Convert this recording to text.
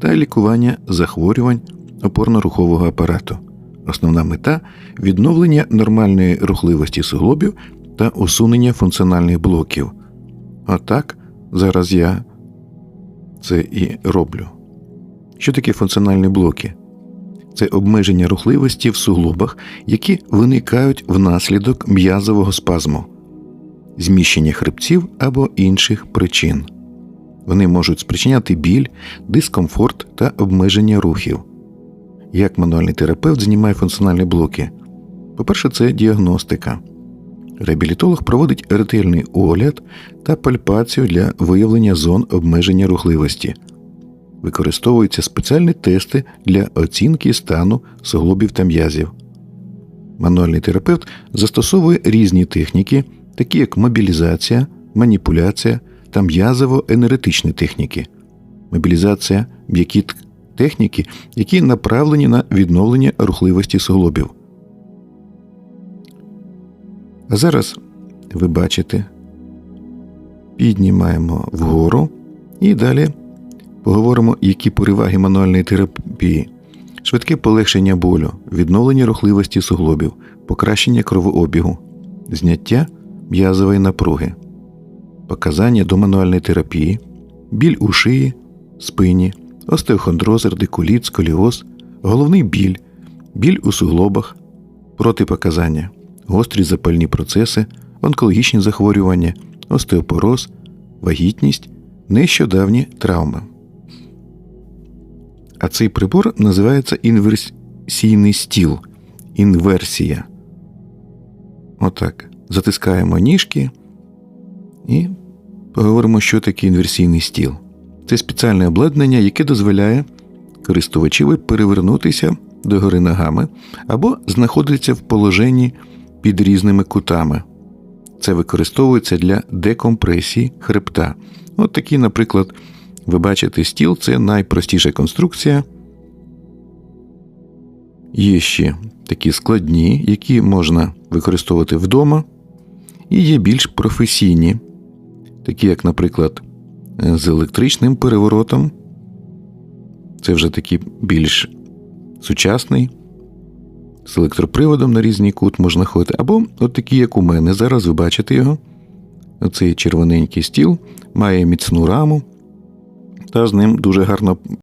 та лікування захворювань опорно-рухового апарату. Основна мета відновлення нормальної рухливості суглобів та усунення функціональних блоків. Отак зараз я це і роблю. Що таке функціональні блоки? Це обмеження рухливості в суглобах, які виникають внаслідок м'язового спазму, зміщення хребців або інших причин. Вони можуть спричиняти біль, дискомфорт та обмеження рухів. Як мануальний терапевт знімає функціональні блоки? По-перше, це діагностика. Реабілітолог проводить ретельний огляд та пальпацію для виявлення зон обмеження рухливості. Використовуються спеціальні тести для оцінки стану суглобів та м'язів. Мануальний терапевт застосовує різні техніки, такі як мобілізація, маніпуляція та м'язово-енергетичні техніки. Мобілізація м'які техніки, які направлені на відновлення рухливості суглобів. А зараз ви бачите, піднімаємо вгору і далі поговоримо, які переваги мануальної терапії. Швидке полегшення болю, відновлення рухливості суглобів, покращення кровообігу, зняття м'язової напруги, показання до мануальної терапії, біль у шиї, спині, остеохондроз, радикуліт, сколіоз, головний біль, біль у суглобах, протипоказання, гострі запальні процеси, онкологічні захворювання, остеопороз, вагітність, нещодавні травми. А цей прибор називається інверсійний стіл. Інверсія. Отак. Затискаємо ніжки і поговоримо, що таке інверсійний стіл. Це спеціальне обладнання, яке дозволяє користувачеві перевернутися догори ногами або знаходитися в положенні під різними кутами. Це використовується для декомпресії хребта. От такий, наприклад, ви бачите стіл це найпростіша конструкція. Є ще такі складні, які можна використовувати вдома, і є більш професійні, такі як, наприклад, з електричним переворотом. Це вже такий більш сучасний, з електроприводом на різний кут можна ходити. Або от такі, як у мене. Зараз ви бачите його. Оцей червоненький стіл має міцну раму, та з ним дуже гарно